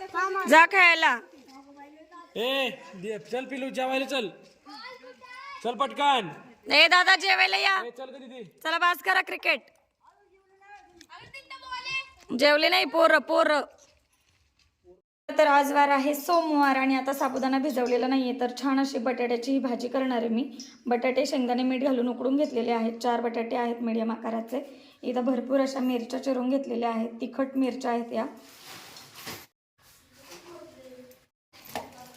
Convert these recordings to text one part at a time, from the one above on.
जा खेळायला ए दे- चल पिलू जेवायला चल. चल पटकन. ए दादा जेवायला या. ए, चल कधी दे चला बास करा क्रिकेट जेवले नाही पोर पोर. तर आज वार आहे सोमवार आणि आता साबुदाणा भिजवलेला नाहीये. तर छान अशी बटाट्याची ही भाजी करणार आहे मी. बटाटे शेंगदाणे मीठ घालून उकडून घेतलेले आहेत. चार बटाटे आहेत मीडियम आकाराचे. इथं भरपूर अशा मिरच्या चिरून घेतलेल्या आहेत. तिखट मिरच्या आहेत या.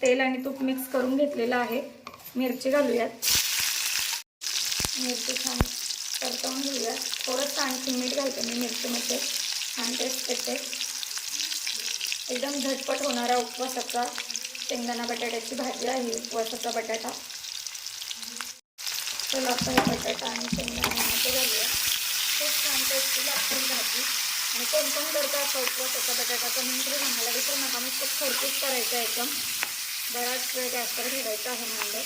तेल आणि तूप मिक्स करून घेतलेलं आहे. मिरची घालूयात. मिरची छान परतवून घेऊयात. थोडंसं आणखी मीठ घालते मी मिरचीमध्ये. छान टेस्ट येते. एकदम झटपट होणारा उपवासाचा शेंगदाणा बटाट्याची भाजी आहे. उपवासाचा बटाटा. चला आता बटाटा आणि शेंगदाण्यामध्ये घालूया. खूप छान टेस्टी लागते भाजी. आणि कोण कोण करतं असा उपवासाचा बटाटा कमेंटरी सांगायला विसरू नका. मस्त खरपूस करायचं आहे एकदम. बराच वेळ गॅसवर ठेवायचा आहे मांडे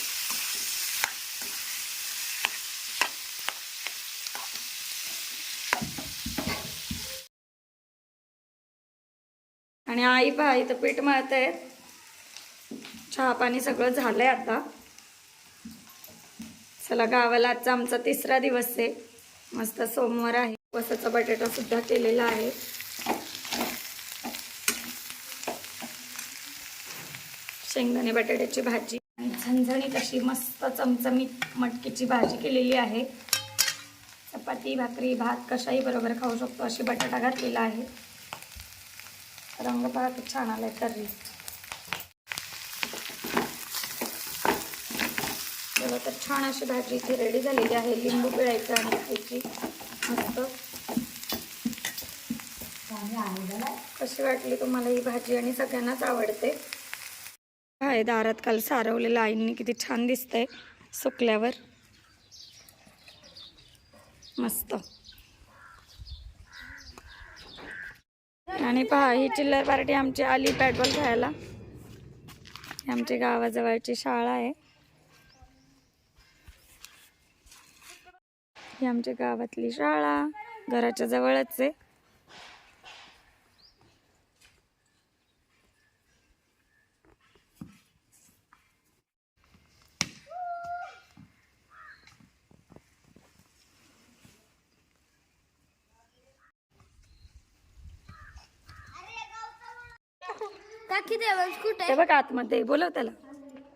आणि आई पहा इथं पीठ मळत आहे चहा पाणी सगळं झालंय आता. चला गावाला आजचा आमचा तिसरा दिवस आहे. मस्त सोमवार आहे. वसाचा बटाटा सुद्धा केलेला आहे. शेंगदाणे बटाट्याची भाजी आणि झणझणीत अशी मस्त चमचमीत मटकीची भाजी केलेली आहे. चपाती भाकरी भात कशाही बरोबर खाऊ शकतो अशी बटाटा घातलेला आहे. रंग पहा खूप छान आलाय तर्री. बघा तर छान अशी भाजी इथे रेडी झालेली आहे. लिंबू पिळायचं आणि खायची. मस्त. कशी वाटली तुम्हाला ही भाजी आणि सगळ्यांनाच आवडते? आहे. दारात काल सारवलेलं आईंनी किती छान दिसतंय सुकल्यावर. मस्त. आणि पहा ही चिल्लर पार्टी आमची आली बॉल खेळायला. आमची गावाजवळची शाळा आहे. ही आमच्या गावातली शाळा घराच्या जवळच आहे. काकी देवांश कुठे? ते बघ आतमध्ये बोलव त्याला.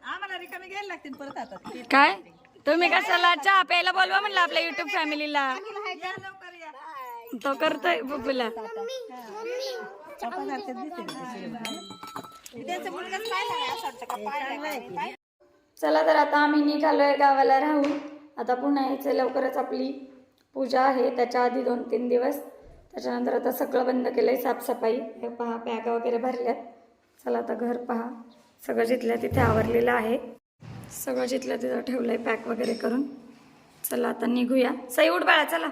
आम्हाला रिकामी घ्यायला लागतील परत आता. काय? तुम्ही कशाला चहा प्यायला बोलवा म्हणलं आपल्या युट्यूब फॅमिलीला या लवकर या. तो करतोय बुबूला चपासारखे दिसते त्यांचा मुलगाच पाहिला असं वाटतं का? पाहिलं काय? चला तर आता आम्ही निघालोय गावाला राहून. आता पुन्हा यायचं लवकरच आपली पूजा आहे. त्याच्या आधी दोन तीन दिवस. त्याच्यानंतर आता सगळं बंद केलंय साफसफाई. हे पहा बॅगा वगैरे भरल्यात. चला आता घर पहा. सगळं जिथल्या तिथे आवरलेलं आहे. सगळं जिथल्या तिथं ठेवलंय पॅक वगैरे करून. चला आता निघूया. सई उठ बाळा चला.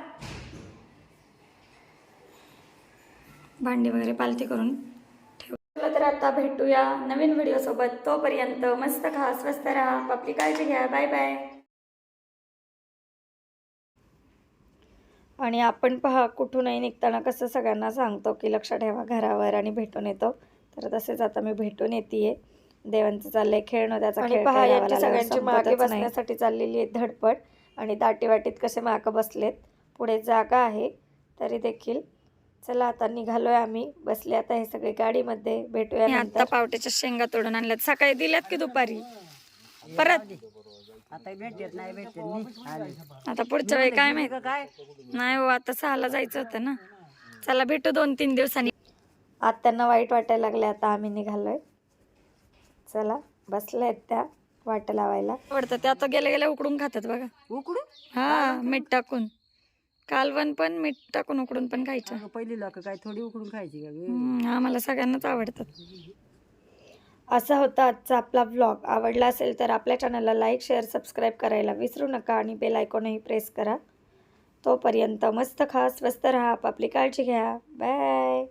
भांडी वगैरे पालती करून ठेवलं तर आता भेटूया नवीन व्हिडिओ सोबत. तोपर्यंत मस्त खा स्वस्त राहा. आपली काळजी घ्या. बाय बाय आणि आपण पहा कुठूनही निघताना कसं सगळ्यांना सांगतो की लक्ष ठेवा घरावर आणि भेटून येतो. तर तसेच आता मी भेटून येते देवांचं चाललंय खेळणं त्याचा खेळ पहा यांची सगळ्यांची मागे बसण्यासाठी चाललेली आहे धडपड आणि दाटी वाटीत कसे मागं बसलेत पुढे जागा आहे तरी देखील. चला आता निघालोय आम्ही बसले आता हे सगळे गाडीमध्ये भेटूया आता पावट्याच्या शेंगा तोडून आणल्यात. सकाळी दिल्यात की दुपारी? परत? आता भेटत नाही भेटत नाही. आले. आता पुढच्या वेळी काय माहीत? काय नाही हो आता सहाला जायचं होतं ना. चला भेटू दोन तीन दिवसांनी. आत्यांना वाईट वाटायला लागले आता आम्ही निघालोय. चला बसल्यात त्या वाट लावायला. आवडतं त्या आता गेल्या गेल्या उकडून खातात बघा. उकडू हा मीठ टाकून. कालवण पण मीठ टाकून उकडून पण खायचं अगं, पहिली लोक काय थोडी उकडून खायची का गे? हम्म, आम्हाला सगळ्यांनाच आवडतात. असा होता आजचा आपला व्लॉग आवडला असेल तर आपल्या चॅनलला लाईक शेअर सबस्क्राईब करायला विसरू नका आणि बेल आयकॉनही प्रेस करा. तोपर्यंत मस्त खा स्वस्त राहा आपापली काळजी घ्या. बाय